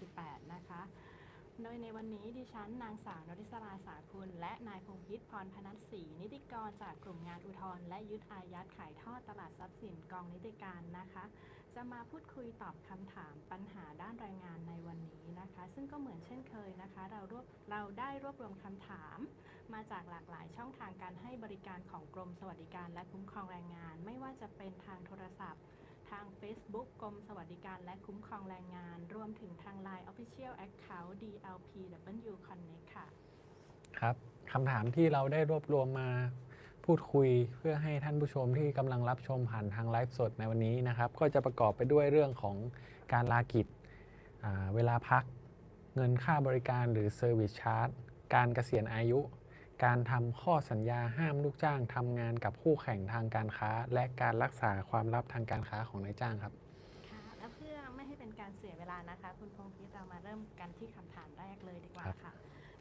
2568 นะคะ โดยในวันนี้ดิฉันนางสาวนริศราสาคุณ และนายพงพิษพรพนัสศรีนิติกรจากกลุ่มงานอุทธรณ์และยึดอายัดขายทอดตลาดทรัพย์สินกองนิติการนะคะ จะมาพูดคุยตอบคำถามปัญหาด้านแรงงานในวันนี้นะคะ ซึ่งก็เหมือนเช่นเคยนะคะ เรารวบเราได้รวบรวมคำถาม มาจากหลากหลายช่องทางการให้บริการของกรมสวัสดิการและคุ้มครองแรงงาน ไม่ว่าจะเป็นทางโทรศัพท์ ทาง Facebook กรมสวัสดิการและคุ้มครองแรงงาน รวมถึงทาง Line Official Account DLPW Connect ค่ะ ครับคำถามที่เราได้รวบรวมมาพูดคุยเพื่อให้ท่านผู้ชมที่กำลังรับชมผ่านทางไลฟ์สดในวันนี้นะครับ ก็จะประกอบไปด้วยเรื่องของการลากิจ เวลาพัก เงินค่าบริการหรือ Service Charge การเกษียณอายุ การทำข้อสัญญาห้ามลูกจ้างทำงานกับคู่แข่งทางการค้า และการรักษาความลับทางการค้าของนายจ้างครับ ค่ะและเพื่อไม่ให้เป็นการเสียเวลานะคะ คุณพงพิษเรามาเริ่มกันที่คำถามแรกเลยดีกว่าครับค่ะ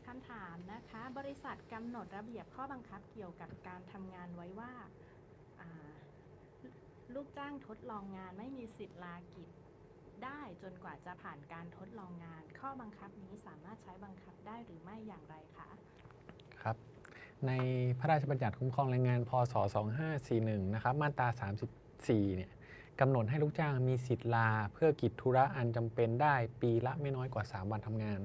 คำถามนะคะ บริษัทกำหนดระเบียบข้อบังคับเกี่ยวกับการทำงานไว้ว่าอ่า ลูกจ้างทดลองงานไม่มีสิทธิ์ลากิจได้จนกว่าจะผ่านการทดลองงาน ข้อบังคับนี้สามารถใช้บังคับได้หรือไม่อย่างไรคะ ครับ ในพระราชบัญญัติคุ้มครองแรงงาน พศ 2541 นะครับ มาตรา 34 เนี่ยกำหนดให้ลูกจ้างมีสิทธิ์ลา เพื่อกิจธุระอันจำเป็นได้ปีละไม่น้อยกว่า 3 วันทำงาน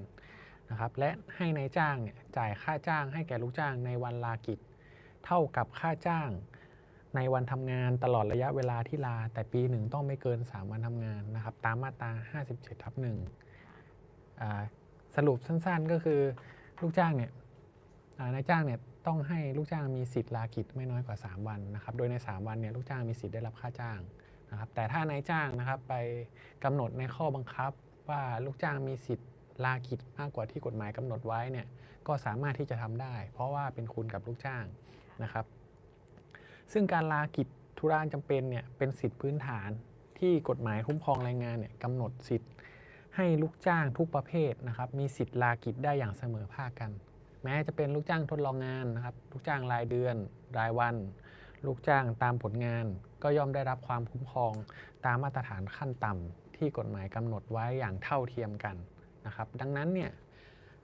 นะครับและให้ในายจ้างเนี่ยจ่ายค่าจ้างให้แก่ลูกจ้างในวันลากิจ เท่ากับค่าจ้างในวันทำงานตลอดระยะเวลาที่ลา แต่ปีหนึ่งต้องไม่เกิน 3 วันทำงานนะครับตามมาตรา 57ทับ1อ่าสรุปสั้นๆก็คือลูกจ้างเนี่ย นายจ้างเนี่ยต้องให้ลูกจ้างมีสิทธิ์ลากิจไม่น้อยกว่า 3 วันนะครับ โดยใน 3 วันเนี่ยลูกจ้างมีสิทธิ์ได้รับค่าจ้างนะครับ แต่ถ้านายจ้างนะครับไปกำหนดในข้อบังคับว่าลูกจ้างมีสิทธิ์ลากิจมากกว่าที่กฎหมายกำหนดไว้เนี่ยก็สามารถที่จะทำได้ เพราะว่าเป็นคุณกับลูกจ้างนะครับ ซึ่งการลากิจธุระจำเป็นเนี่ยเป็นสิทธิพื้นฐานที่กฎหมายคุ้มครองแรงงานเนี่ยกำหนดสิทธิ์ให้ลูกจ้างทุกประเภทนะครับมีสิทธิ์ลากิจได้อย่างเสมอภาคกัน แม้จะเป็นลูกจ้างทดลองงานนะครับ ลูกจ้างรายเดือน รายวัน ลูกจ้างตามผลงาน ก็ย่อมได้รับความคุ้มครองตามมาตรฐานขั้นต่ำที่กฎหมายกำหนดไว้อย่างเท่าเทียมกันนะครับ ดังนั้นเนี่ย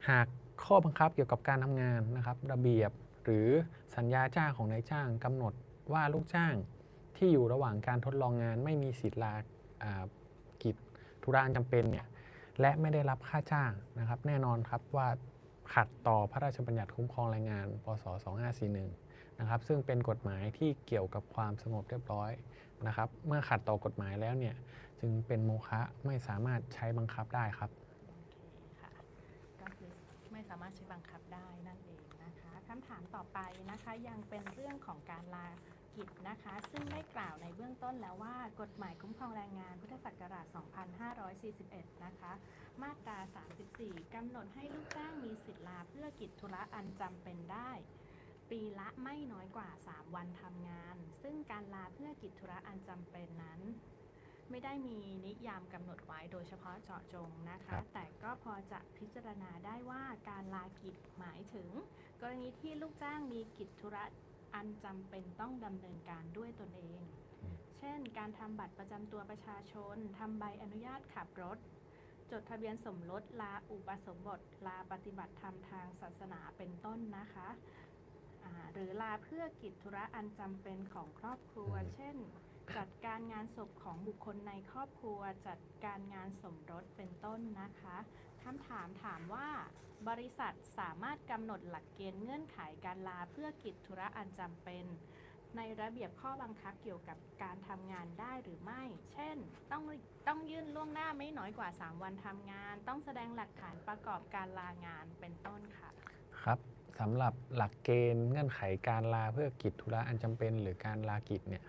หากข้อบังคับเกี่ยวกับการทำงานนะครับ ระเบียบหรือสัญญาจ้างของนายจ้างกำหนดว่าลูกจ้างที่อยู่ระหว่างการทดลองงานไม่มีสิทธิ์ลาอ่ากิจธุระจำเป็นเนี่ยและไม่ได้รับค่าจ้างนะครับ แน่นอนครับว่า ขัดต่อพระราชบัญญัติคุ้มครองแรงงาน พศ 2541 นะครับ ซึ่งเป็นกฎหมายที่เกี่ยวกับความสงบเรียบร้อยนะครับ เมื่อขัดต่อกฎหมายแล้วเนี่ย จึงเป็นโมฆะไม่สามารถใช้บังคับได้ครับโอเคค่ะก็คือไม่สามารถใช้บังคับได้นั่นเองนะคะคำถามต่อไปนะคะยังเป็นเรื่องของการลา กิจนะคะ ซึ่งได้กล่าวในเบื้องต้นแล้วว่ากฎหมายคุ้มครองแรงงานพุทธศักราช 2541 นะคะ มาตรา 34 กำหนดให้ลูกจ้างมีสิทธิลาเพื่อกิจธุระอันจำเป็นได้ ปีละไม่น้อยกว่า 3 วันทำงาน ซึ่งการลาเพื่อกิจธุระอันจำเป็นนั้นไม่ได้มีนิยามกำหนดไว้โดยเฉพาะเจาะจงนะครัคะบแต่ก็พอจะพิจารณาได้ว่าการลากิจหมายถึง กรณีที่ลูกจ้างมีกิจธุระ อันจำเป็นต้องดำเนินการด้วยตนเอง เช่น การทำบัตรประจำตัวประชาชนทำใบอนุญาตขับรถ จดทะเบียนสมรสลาอุปสมบท ลาปฏิบัติธรรมทางศาสนาเป็นต้นนะคะอ่าหรือลาเพื่อกิจธุระอันจำเป็นของครอบครัวอืมเช่น จัดการงานศพของบุคคลในครอบครัว จัดการงานสมรสเป็นต้นนะคะ คำถามถามว่า บริษัทสามารถกำหนดหลักเกณฑ์เงื่อนไขการลาเพื่อกิจธุระอันจำเป็น ในระเบียบข้อบังคับเกี่ยวกับการทำงานได้หรือไม่ เช่น ต้องต้องยื่นล่วงหน้าไม่น้อยกว่า 3 วันทำงาน ต้องแสดงหลักฐานประกอบการลางานเป็นต้นค่ะ ครับสำหรับหลักเกณฑ์เงื่อนไขการลาเพื่อกิจธุระอันจำเป็น หรือการลากิจเนี่ย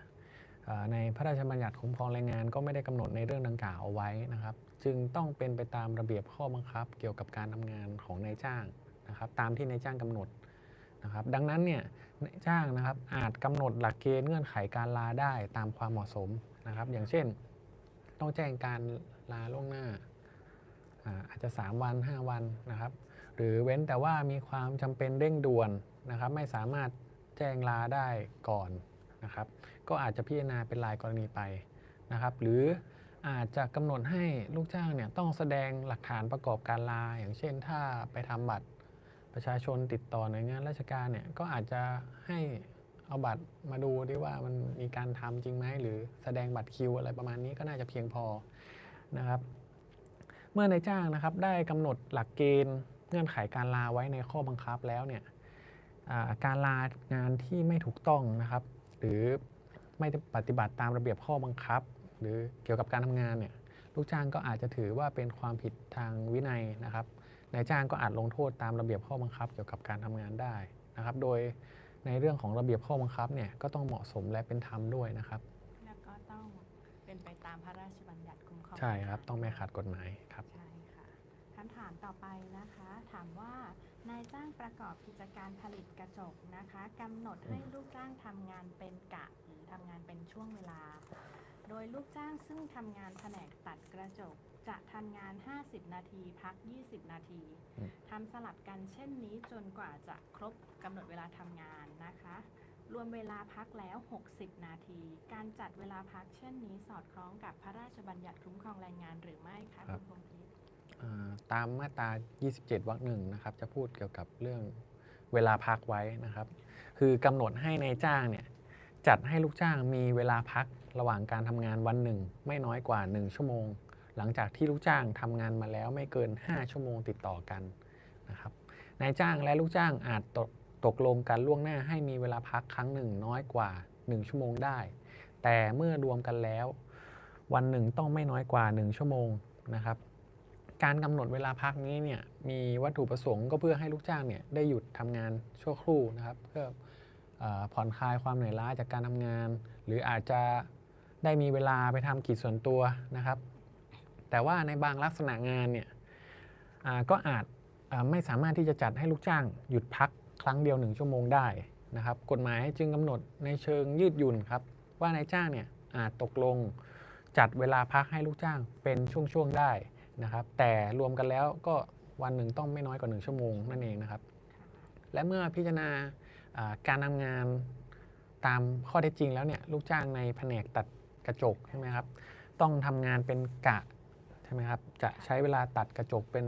ในพระราชบัญญัติคุ้มครองแรงงานก็ไม่ได้กำหนดในเรื่องดังกล่าวเอาไว้นะครับ จึงต้องเป็นไปตามระเบียบข้อบังคับ เกี่ยวกับการทำงานของนายจ้างนะครับตามที่นายจ้างกำหนดนะครับดังนั้นเนี่ยนายจ้างนะครับอาจกำหนดหลักเกณฑ์เงื่อนไขการลาได้ตามความเหมาะสมนะครับ อย่างเช่น ต้องแจ้งการลาล่วงหน้า อาจจะ 3 วัน 5 วันนะครับ หรือเว้นแต่ว่ามีความจำเป็นเร่งด่วนนะครับไม่สามารถแจ้งลาได้ก่อนนะครับ ก็อาจจะพิจารณาเป็นรายกรณีไปนะครับ หรือ อาจจะกำหนดให้ลูกจ้างเนี่ยต้องแสดงหลักฐานประกอบการลา อย่างเช่น ถ้าไปทำบัตรประชาชนติดต่อหน่วยงานราชการเนี่ยก็อาจจะให้เอาบัตรมาดูดิว่ามันมีการทำจริงไหมหรือแสดงบัตรคิวอะไรประมาณนี้ก็น่าจะเพียงพอนะครับ เมื่อนายจ้างนะครับได้กำหนดหลักเกณฑ์เงื่อนไขการลาไว้ในข้อบังคับแล้วเนี่ยการลางานที่ไม่ถูกต้องนะครับ หรือไม่ปฏิบัติตามระเบียบข้อบังคับ หรือเกี่ยวกับการทำงานเนี่ยลูกจ้างก็อาจจะถือว่าเป็นความผิดทางวินัยนะครับนายจ้างก็อาจลงโทษตามระเบียบข้อบังคับ เกี่ยวกับการทำงานได้นะครับ โดยในเรื่องของระเบียบข้อบังคับเนี่ยก็ต้องเหมาะสมและเป็นธรรมด้วยนะครับแล้วก็ต้องเป็นไปตามพระราชบัญญัติคุ้มครองใช่ครับแงงานต้องไม่ขัดกฎหมายครับใช่ค่ะคำถามต่อไปนะคะ ถามว่านายจ้างประกอบกิจการผลิตกระจกนะคะกำหนดให้ลูกจ้างทำงานเป็นกะหรือทำงานเป็นช่วงเวลา โดยลูกจ้างซึ่งทำงานแผนกตัดกระจก จะทำงาน 50 นาทีพัก 20 นาทีอืม ทำสลับกันเช่นนี้จนกว่าจะครบกำหนดเวลาทำงานนะคะ รวมเวลาพักแล้ว 60 นาที การจัดเวลาพักเช่นนี้สอดคล้องกับพระราชบัญญัติคุ้มครองแรงงานหรือไม่คะครัคุบณพงพิษ อ่าตามมาตรา 27 วรรคหนึ่งนะครับ จะพูดเกี่ยวกับเรื่องเวลาพักไว้นะครับ คือกำหนดให้ในายจ้างเนี่ยจัดให้ลูกจ้างมีเวลาพัก ระหว่างการทำงานวันหนึ่ง ไม่น้อยกว่า 1 ชั่วโมง หลังจากที่ลูกจ้างทำงานมาแล้วไม่เกิน 5 ชั่วโมงติดต่อกันนะครับนายจ้างและลูกจ้างอาจตกตกลงกันล่วงหน้าให้มีเวลาพักครั้งหนึ่งน้อยกว่า 1 ชั่วโมงได้ แต่เมื่อรวมกันแล้ว วันหนึ่งต้องไม่น้อยกว่า 1 ชั่วโมงนะครับการกำหนดเวลาพักนี้เนี่ยมีวัตถุประสงค์ก็เพื่อให้ลูกจ้างเนี่ยได้หยุดทำงานชั่วครู่นะครับเพื่อออผ่อนคลายความเหนื่อยล้าจากการทำงาน หรืออาจจะ ได้มีเวลาไปทำกิจส่วนตัวนะครับ แต่ว่าในบางลักษณะงานเนี่ยก็อาจอไม่สามารถที่จะจัดให้ลูกจ้างหยุดพักครั้งเดียวหนึ่งชั่วโมงได้นะครับ กฎหมายจึงกำหนดในเชิงยืดหยุ่นครับ ว่านายจ้างเนี่ยอาจตกลงจัดเวลาพักให้ลูกจ้างเป็นช่วงๆได้นะครับ แต่รวมกันแล้วก็วันหนึ่งต้องไม่น้อยกว่า 1 ชั่วโมงนั่นเองนะครับ และเมื่อพิจารณาอ่าการทำงานตามข้อเท็จจริงแล้วเนี่ยลูกจ้างในแผนกตัด กระจกใช่ไหมครับ ต้องทำงานเป็นกะใช่ไหมครับ จะใช้เวลาตัดกระจกเป็น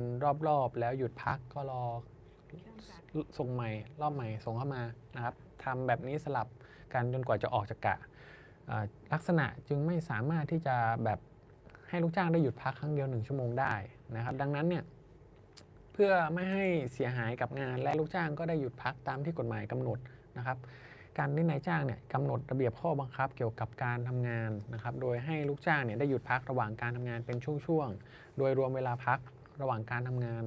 รอบๆ แล้วหยุดพักก็รอส่งใหม่รอบใหม่ส่งเข้ามานะครับทำแบบนี้สลับกันจนกว่าจะออกจากกะลักษณะจึงไม่สามารถที่จะแบบให้ลูกจ้างได้หยุดพักครั้งเดียวหนึ่งชั่วโมงได้นะครับ ดังนั้นเนี่ยเพื่อไม่ให้เสียหายกับงานและลูกจ้างก็ได้หยุดพักตามที่กฎหมายกำหนดนะครับ การที่นายจ้างเนี่ยกำหนดระเบียบข้อบังคับเกี่ยวกับการทำงานนะครับ โดยให้ลูกจ้างเนี่ยได้หยุดพักระหว่างการทำงานเป็นช่วงๆ โดยรวมเวลาพักระหว่างการทำงาน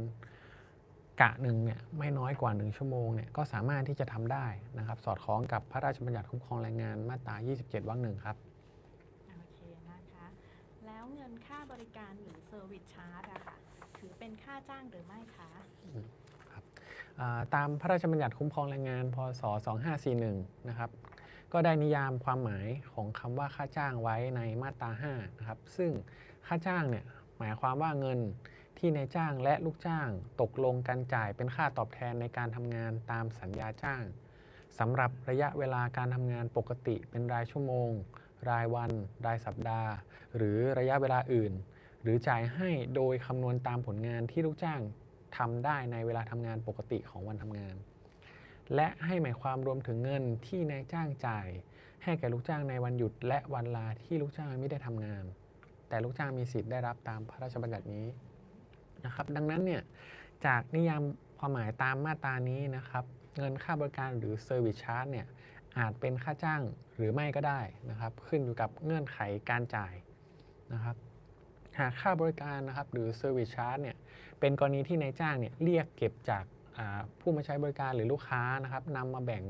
กะหนึ่งเนี่ยไม่น้อยกว่า 1 ชั่วโมงเนี่ยก็สามารถที่จะทำได้นะครับ สอดคล้องกับพระราชบัญญัติคุ้มครองแรงงานมาตรา 27 วรรคหนึ่งครับ โอเคนะคะ แล้วเงินค่าบริการหรือเซอร์วิสชาร์จอะค่ะ ถือเป็นค่าจ้างหรือไม่คะอ่า ตามพระราชบัญญัติคุ้มครองแรงงาน พศ 2541 นะครับ ก็ได้นิยามความหมายของคำว่าค่าจ้างไว้ในมาตรา 5 นะครับ ซึ่งค่าจ้างเนี่ยหมายความว่าเงินที่นายจ้างและลูกจ้างตกลงกันจ่ายเป็นค่าตอบแทนในการทำงานตามสัญญาจ้างสำหรับระยะเวลาการทำงานปกติเป็นรายชั่วโมง รายวัน รายสัปดาห์ หรือระยะเวลาอื่น หรือจ่ายให้โดยคำนวณตามผลงานที่ลูกจ้าง ทำได้ในเวลาทำงานปกติของวันทำงาน และให้หมายความรวมถึงเงินที่นายจ้างจ่าย ให้แก่ลูกจ้างในวันหยุด และวันลาที่ลูกจ้างไม่ได้ทำงาน แต่ลูกจ้างมีสิทธิ์ได้รับตามพระราชบัญญัตินี้นะครับ ดังนั้นเนี่ยจากนิยามความหมายตามมาตรานี้นะครับเงินค่าบริการหรือ Service Charge เนี่ยอาจเป็นค่าจ้างหรือไม่ก็ได้นะครับ ขึ้นอยู่กับเงื่อนไขการจ่ายนะครับ หากค่าบริการนะครับ หรือ Service Charge เนี่ย เป็นกรณีที่นายจ้างเนี่ยเรียกเก็บจากผู้มาใช้บริการหรือลูกค้านะครับนำมาแบ่ง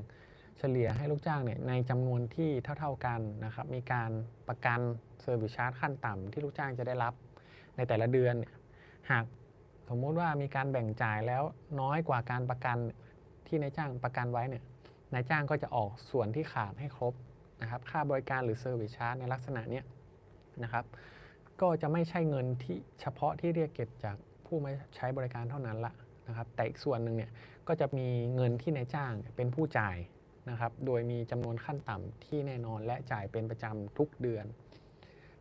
เฉลี่ยให้ลูกจ้างเนี่ยในจำนวนที่เท่า ๆกันนะครับมีการประกัน Service Charge ขั้นต่ำที่ลูกจ้างจะได้รับในแต่ละเดือนเนี่ยหากสมมุติว่ามีการแบ่งจ่ายแล้วน้อยกว่าการประกันที่นายจ้างประกันไว้เนี่ยนายจ้างก็จะออกส่วนที่ขาดให้ครบนะครับค่าบริการหรือ Service Charge ในลักษณะนี้นะครับก็จะไม่ใช่เงินที่เฉพาะที่เรียกเก็บจาก ผู้มาใช้บริการเท่านั้นละนะครับ แต่อีกส่วนหนึ่งเนี่ยก็จะมีเงินที่นายจ้างเป็นผู้จ่ายนะครับ โดยมีจำนวนขั้นต่ำที่แน่นอนและจ่ายเป็นประจำทุกเดือน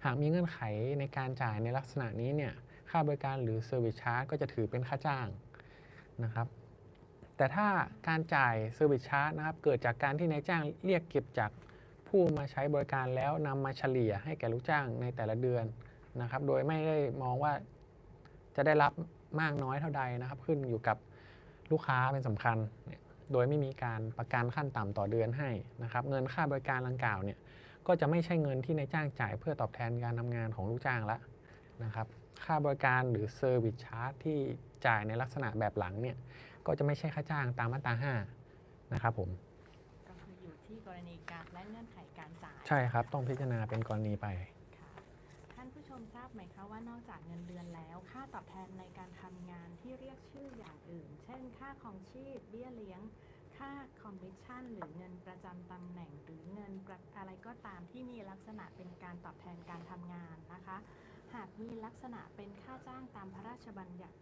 หากมีเงื่อนไขในการจ่ายในลักษณะนี้เนี่ยค่าบริการหรือ Service Charge ก็จะถือเป็นค่าจ้างนะครับ แต่ถ้าการจ่าย Service Charge นะครับเกิดจากการที่นายจ้างเรียกเก็บจากผู้มาใช้บริการแล้วนำมาเฉลี่ยให้แก่ลูกจ้างในแต่ละเดือนนะครับ โดยไม่ได้มองว่า จะได้รับมากน้อยเท่าใดนะครับ ขึ้นอยู่กับลูกค้าเป็นสำคัญเนี่ยโดยไม่มีการประกันขั้นต่ำต่อเดือนให้นะครับ เงินค่าบริการดังกล่าวเนี่ยก็จะไม่ใช่เงินที่นายจ้างจ่ายเพื่อตอบแทนการทำงานของลูกจ้างละนะครับ ค่าบริการหรือ Service Charge ที่จ่ายในลักษณะแบบหลังเนี่ยก็จะไม่ใช่ค่าจ้างตามมาตรา5นะครับผมก็คืออยู่ที่กรณีการและเงื่อนไขการจ่าย ใช่ครับ ต้องพิจารณาเป็นกรณีไป ว่านอกจากเงินเดือนแล้ว ค่าตอบแทนในการทำงานที่เรียกชื่ออย่างอื่น เช่น ค่าของชีพ เบี้ยเลี้ยง ค่าคอมมิชชั่น หรือเงินประจำตำแหน่ง หรือเงินประอะไรก็ตามที่มีลักษณะเป็นการตอบแทนการทำงานนะคะ หากมีลักษณะเป็นค่าจ้างตามพระราชบัญญัติ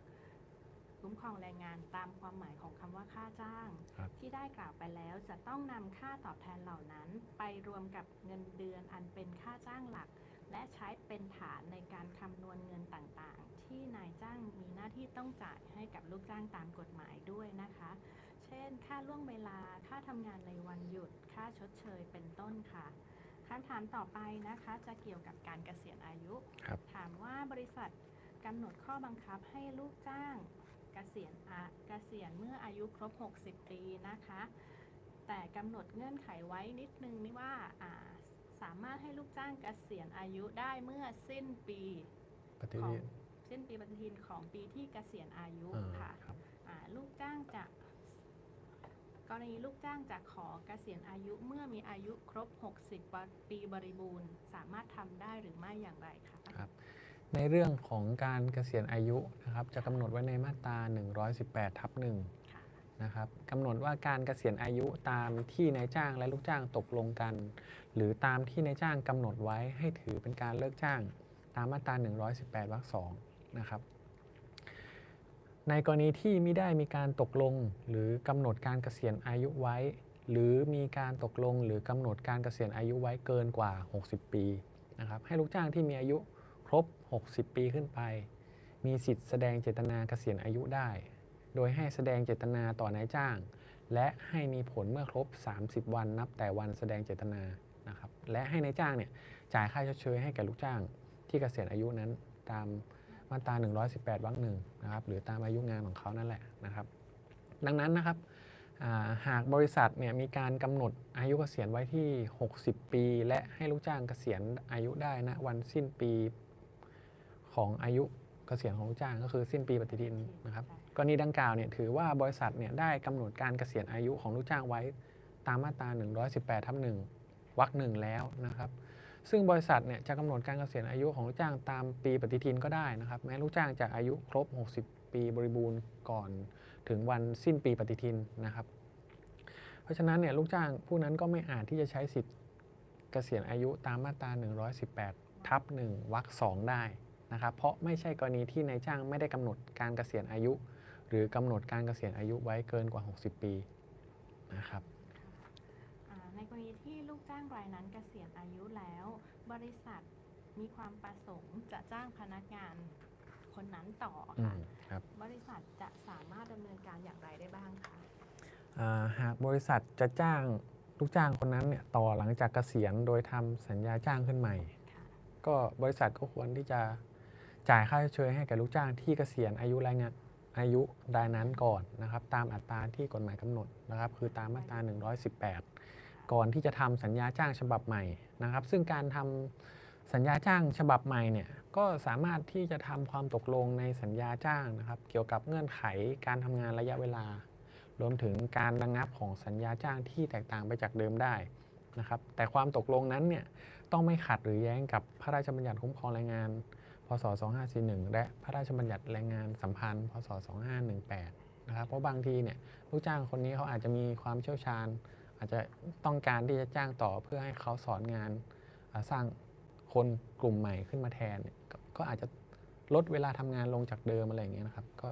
คุ้มครองแรงงานตามความหมายของคำว่าค่าจ้างครับที่ได้กล่าวไปแล้วจะต้องนำค่าตอบแทนเหล่านั้น ไปรวมกับเงินเดือนอันเป็นค่าจ้างหลัก และใช้เป็นฐานในการคำนวณเงินต่างๆ ที่นายจ้างมีหน้าที่ต้องจ่ายให้กับลูกจ้างตามกฎหมายด้วยนะคะ เช่น ค่าล่วงเวลา ค่าทำงานในวันหยุด ค่าชดเชยเป็นต้นค่ะคำถามต่อไปนะคะจะเกี่ยวกับการเกษียณอายุครับถามว่าบริษัทกำหนดข้อบังคับให้ลูกจ้างเกษียณอาเกษียณเมื่ออายุครบ 60 ปีนะคะ แต่กำหนดเงื่อนไขไว้นิดนึงนี่ว่าอ่า สามารถให้ลูกจ้างเกษียณอายุได้เมื่อสิ้นปีปฏิของทินสิ้นปีปฏิทินของปีที่เกษียณอายุอ่าค่ะครับ อ่าลูกจ้างจะกรณีลูกจ้างจะขอเกษียณอายุเมื่อมีอายุครบ 60 ปีบริบูรณ์ สามารถทำได้หรือไม่อย่างไรคะครับ ในเรื่องของการเกษียณอายุนะครับ จะกำหนดไว้ในมาตรา 118 ทับห นะครับกำหนดว่าการเกษียณอายุตามที่นายจ้างและลูกจ้างตกลงกัน หรือตามที่นายจ้างกำหนดไว้ให้ถือเป็นการเลิกจ้าง ตามมาตรา 118วรรคสองนะครับในกรณีที่ไม่ได้มีการตกลงหรือกำหนดการเกษียณอายุไว้ หรือมีการตกลงหรือกำหนดการเกษียณอายุไว้เกินกว่า 60 ปีนะครับให้ลูกจ้างที่มีอายุครบ 60 ปีขึ้นไป มีสิทธิ์แสดงเจตนาเกษียณอายุได้ โดยให้แสดงเจตนาต่อนายจ้าง และให้มีผลเมื่อครบ 30 วันนับแต่วันแสดงเจตนานะครับและให้นายจ้างเนี่ยจ่ายค่าชดเชยให้แก่ลูกจ้าง ที่เกษียณอายุนั้นตามมาตรา 118วรรคหนึ่งนะครับหรือตามอายุงานของเขานั่นแหละนะครับ ดังนั้นนะครับาหากบริษัทเนี่ยมีการกำหนดอายุเกษียณไว้ที่ 60 ปี และให้ลูกจ้างเกษียณอายุได้นะวันสิ้นปีของอายุ กษียณของลูกจ้างก็คือสิ้นปีปฏิทินนะครับกรณีดังกล่าวเนี่ยถือว่าบริษัทเนี่ยได้กำหนดการเกษียณอายุของลูกจ้างไว้ตามมาตรา 118ทับ1วรรคหนึ่งแล้วนะครับซึ่งบริษัทเนี่ยจะกำหนดการเกษียณอายุของลูกจ้างตามปีปฏิทินก็ได้นะครับแม้ลูกจ้างจะอายุครบ 60 ปีบริบูรณ์ก่อนถึงวันสิ้นปีปฏิทินนะครับ เพราะฉะนั้นเนี่ยลูกจ้างผู้นั้นก็ไม่อาจที่จะใช้สิทธิ์เกษียณอายุตามมาตรา 118ทับ1วรรคสองได้ นะครับเพราะไม่ใช่กรณีที่นายจ้างไม่ได้กำหนดการเกษียณอายุ หรือกำหนดการเกษียณอายุไว้เกินกว่า 60 ปีนะครับอ่าในกรณีที่ลูกจ้างรายนั้นเกษียณอายุแล้ว บริษัทมีความประสงค์จะจ้างพนักงานคนนั้นต่ออืค่ะมครับบริษัทจะสามารถดำเนินการอย่างไรได้บ้างคะอ่าหากบริษัทจะจ้างลูกจ้างคนนั้นเนี่ยต่อหลังจากเกษียณโดยทำสัญญาจ้างขึ้นใหม่ค่ะก็บริษัทก็ควรที่จะ จ่ายค่าเชยให้แก่ลูกจ้างที่เกษียณอายุรายงานอายุรายนั้นก่อนนะครับ ตามอัตราที่กฎหมายกำหนดนะครับ คือตามมาตรา 118 ก่อนที่จะทำสัญญาจ้างฉบับใหม่นะครับ ซึ่งการทำสัญญาจ้างฉบับใหม่เนี่ยก็สามารถที่จะทำความตกลงในสัญญาจ้างนะครับ เกี่ยวกับเงื่อนไขการทำงานระยะเวลา รวมถึงการระงับของสัญญาจ้างที่แตกต่างไปจากเดิมได้นะครับ แต่ความตกลงนั้นเนี่ยต้องไม่ขัดหรือแย้งกับพระราชบัญญัติคุ้มครองแรงงาน ศ 2541 และพระราชบัญญัติแรงงานสัมพันธ์ พศ 2518 นะครับ เพราะบางทีเนี่ยลูกจ้างคนนี้เขาอาจจะมีความเชี่ยวชาญ อาจจะต้องการที่จะจ้างต่อเพื่อให้เขาสอนงานสร้างคนกลุ่มใหม่ขึ้นมาแทน ก็ก็อาจจะลดเวลาทำงานลงจากเดิมอะไรอย่างเงี้ยนะครับ ก็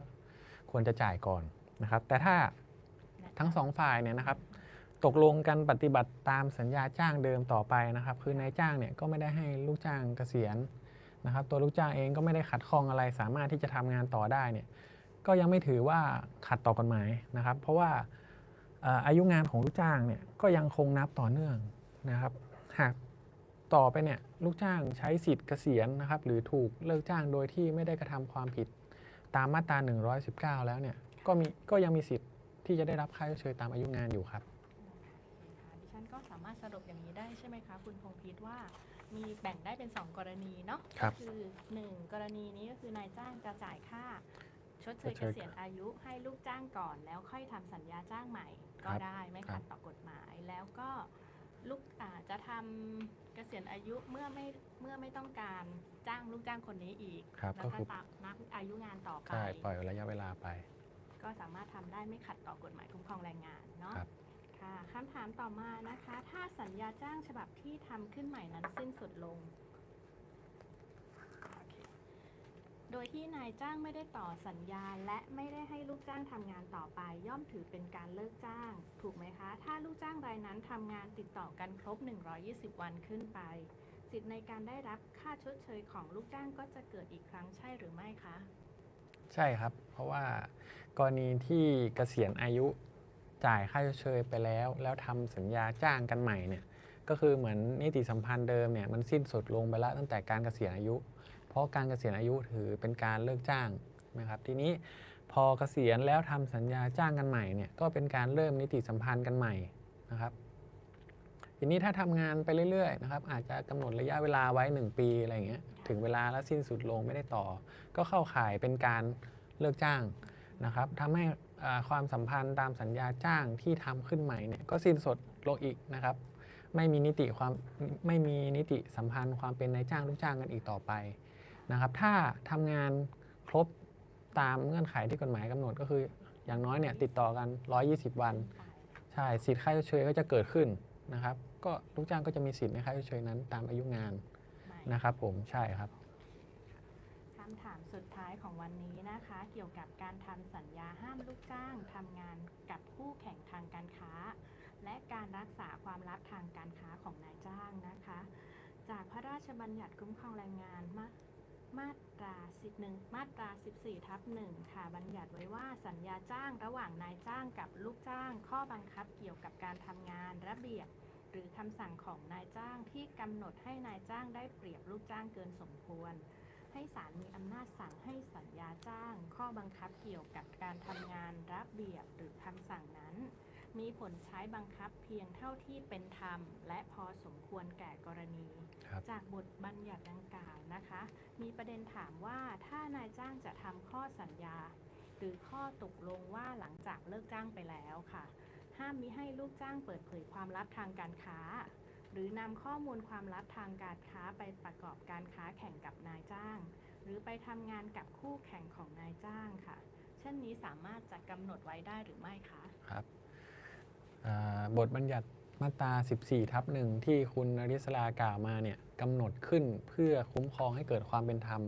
ควรจะจ่ายก่อนนะครับ แต่ถ้าทั้งสองฝ่ายเนี่ยนะครับตกลงกันปฏิบัติตามสัญญาจ้างเดิมต่อไปนะครับ คือนายจ้างเนี่ยก็ไม่ได้ให้ลูกจ้างเกษียณ นะครับตัวลูกจ้างเองก็ไม่ได้ขัดข้องอะไร สามารถที่จะทำงานต่อได้เนี่ยก็ยังไม่ถือว่าขัดต่อกฎหมายนะครับ เพราะว่าอายุงานของลูกจ้างเนี่ยก็ยังคงนับต่อเนื่องนะครับ หากต่อไปเนี่ยลูกจ้างใช้สิทธิ์เกษียณนะครับ หรือถูกเลิกจ้างโดยที่ไม่ได้กระทำความผิดตามมาตรา 119 แล้วเนี่ยก็มีก็ยังมีสิทธิ์ที่จะได้รับค่าเชยตามอายุงานอยู่ครับดิฉันก็สามารถสรุปอย่างนี้ได้ใช่ไหมคะ คุณพงพิษว่า มีแบ่งได้เป็น 2 กรณีเนาะครับก็คือ 1 กรณีนี้ก็คือนายจ้างจะจ่ายค่า ชดเชยชดเกเชยษียณอายุให้ลูกจ้างก่อน แล้วค่อยทำสัญญาจ้างใหม่ครัก็บได้ไม่ครัขับดต่อกฎหมาย แล้วก็ลูกอาจจะทำเกษียณอายุเมื่อไม่เมื่อไม่ต้องการจ้างลูกจ้างคนนี้อีกครับแล้วก็ก็คือ ตามนับอายุงานต่อไป ใช่ปล่อยระยะเวลาไป ก็สามารถทำได้ไม่ขัดต่อกฎหมายคุ้มครองแรงงานเนาะครับ ค่ะคำถามต่อมานะคะ ถ้าสัญญาจ้างฉบับที่ทำขึ้นใหม่นั้นสิ้นสุดลง โดยที่นายจ้างไม่ได้ต่อสัญญาและไม่ได้ให้ลูกจ้างทำงานต่อไป ย่อมถือเป็นการเลิกจ้าง ถูกไหมคะ ถ้าลูกจ้างรายนั้นทำงานติดต่อกันครบ 120 วันขึ้นไป สิทธิ์ในการได้รับค่าชดเชยของลูกจ้างก็จะเกิดอีกครั้งใช่หรือไม่คะ ใช่ครับ เพราะว่ากรณีที่เกษียณอายุ จ่ายค่าชดเชยไปแล้ว แล้วทำสัญญาจ้างกันใหม่เนี่ยก็คือเหมือนนิติสัมพันธ์เดิมเนี่ยมันสิ้นสุดลงไปแล้วตั้งแต่การเกษียณอายุ เพราะการเกษียณอายุถือเป็นการเลิกจ้างนะครับทีนี้พอเกษียณแล้วทำสัญญาจ้างกันใหม่เนี่ยก็เป็นการเริ่มนิติสัมพันธ์กันใหม่นะครับทีนี้ถ้าทำงานไปเรื่อยๆนะครับอาจจะกำหนดระยะเวลาไว้ 1 ปีอะไรอย่างเงี้ยถึงเวลาแล้วสิ้นสุดลงไม่ได้ต่อ ก็เข้าข่ายเป็นการเลิกจ้างนะครับทำให้ ความสัมพันธ์ตามสัญญาจ้างที่ทำขึ้นใหม่เนี่ยก็สิ้นสุดลงอีกนะครับ ไม่มีนิติความไม่มีนิติสัมพันธ์ความเป็นนายจ้างลูกจ้างกันอีกต่อไปนะครับ ถ้าทำงานครบตามเงื่อนไขที่กฎหมายกำหนดก็คือ อย่างน้อยเนี่ยติดต่อกัน 120 วัน ใช่สิทธิ์ค่าชดเชยก็จะเกิดขึ้นนะครับ ก็ลูกจ้างก็จะมีสิทธิ์ในค่าชดเชยนั้นตามอายุงานนะครับผมใช่ครับ สุดท้ายของวันนี้นะคะ เกี่ยวกับการทำสัญญาห้ามลูกจ้างทำงานกับคู่แข่งทางการค้า และการรักษาความลับทางการค้าของนายจ้างนะคะ จากพระราชบัญญัติคุ้มครองแรงงานมามาตรา11มาตรา 14ทับ1ค่ะ บัญญัติไว้ว่าสัญญาจ้างระหว่างนายจ้างกับลูกจ้าง ข้อบังคับเกี่ยวกับการทำงานระเบียบ หรือคำสั่งของนายจ้างที่กำหนดให้นายจ้างได้เปรียบลูกจ้างเกินสมควร ให้ศาลมีอำนาจสั่งให้สัญญาจ้าง ข้อบังคับเกี่ยวกับการทำงานระเบียบหรือคำสั่งนั้น มีผลใช้บังคับเพียงเท่าที่เป็นธรรม และพอสมควรแก่กรณีครับจากบทบัญญัติดังกล่าวนะคะ มีประเด็นถามว่าถ้านายจ้างจะทำข้อสัญญา หรือข้อตกลงว่าหลังจากเลิกจ้างไปแล้วค่ะ ห้ามมิให้ลูกจ้างเปิดเผยความลับทางการค้า หรือนำข้อมูลความลับทางการค้าไปประกอบการค้าแข่งกับนายจ้าง หรือไปทำงานกับคู่แข่งของนายจ้างค่ะ เช่นนี้สามารถจะกำหนดไว้ได้หรือไม่คะครับบทบัญญัติมาตรา 14 ทับหนึ่งที่คุณนริศรากล่าวมาเนี่ยกำหนดขึ้นเพื่อคุ้มครองให้เกิดความเป็นธรรม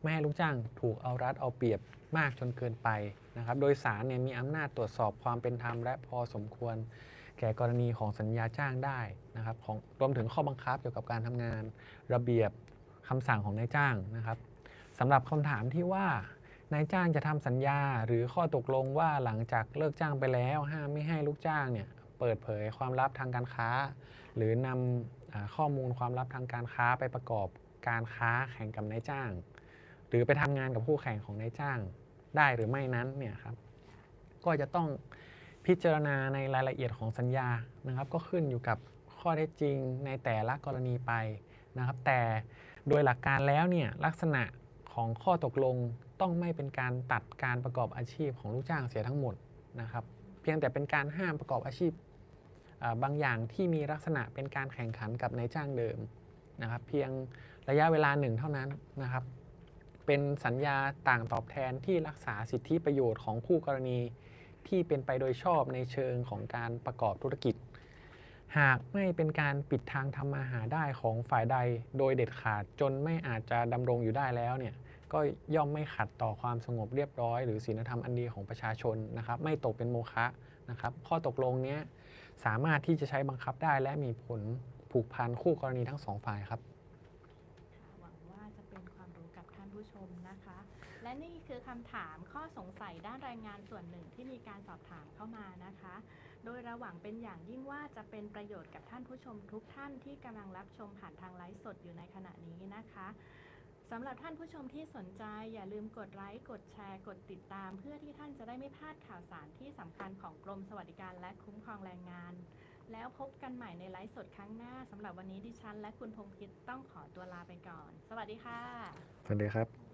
ไม่ให้ลูกจ้างถูกเอารัดเอาเปรียบมากจนเกินไปนะครับ โดยสารเนี่ยมีอำนาจตรวจสอบความเป็นธรรมและพอสมควร แก่กรณีของสัญญาจ้างได้นะครับของรวมถึงข้อบังคับเกี่ยวกับการทำงาน ระเบียบคำสั่งของนายจ้างนะครับสำหรับคำถามที่ว่านายจ้างจะทำสัญญา หรือข้อตกลงว่าหลังจากเลิกจ้างไปแล้ว ห้ามไม่ให้ลูกจ้างเนี่ยเปิดเผยความลับทางการค้า หรือนำอ่าข้อมูลความลับทางการค้าไปประกอบการค้าแข่งกับนายจ้าง หรือไปทำงานกับคู่แข่งของนายจ้างได้หรือไม่นั้นเนี่ยครับก็จะต้อง พิจารณาในรายละเอียดของสัญญานะครับ ก็ขึ้นอยู่กับข้อเท็จจริงในแต่ละกรณีไปนะครับ แต่โดยหลักการแล้วเนี่ยลักษณะของข้อตกลงต้องไม่เป็นการตัดการประกอบอาชีพของลูกจ้างเสียทั้งหมดนะครับ เพียงแต่เป็นการห้ามประกอบอาชีพาบางอย่างที่มีลักษณะเป็นการแข่งขันกับนายจ้างเดิมนะครับ เพียงระยะเวลาหนึ่งเท่านั้นนะครับ เป็นสัญญาต่างตอบแทนที่รักษาสิทธิประโยชน์ของคู่กรณี ที่เป็นไปโดยชอบในเชิงของการประกอบธุรกิจ หากไม่เป็นการปิดทางทำมาหาได้ของฝ่ายใดโดยเด็ดขาดจนไม่อาจจะดำรงอยู่ได้แล้วเนี่ยก็ย่อมไม่ขัดต่อความสงบเรียบร้อย หรือศีลธรรมอันดีของประชาชนนะครับไม่ตกเป็นโมฆะนะครับข้อตกลงเนี้ยสามารถที่จะใช้บังคับได้และมีผลผูกพันคู่กรณีทั้งสองฝ่ายครับ ค่ะหวังว่าจะเป็นความรู้กับท่านผู้ช มนะคะ และนี่คือคำถามข้อสงสัยด้านแรงงานส่วนหนึ่งที่มีการสอบถามเข้ามานะคะ โดยระหวังเป็นอย่างยิ่งว่าจะเป็นประโยชน์กับท่านผู้ชมทุกท่านที่กำลังรับชมผ่านทางไลฟ์สดอยู่ในขณะนี้นะคะสำหรับท่านผู้ชมที่สนใจอย่าลืมกดไลค์กดแชร์ กดติดตาม เพื่อที่ท่านจะได้ไม่พลาดข่าวสารที่สำคัญของกรมสวัสดิการและคุ้มครองแรงงาน แล้วพบกันใหม่ในไลฟ์สดครั้งหน้าสำหรับวันนี้ดิฉัน และคุณพงษ์พิษต้องขอตัวลาไปก่อน สวัสดีค่ะ สวัสดีครับ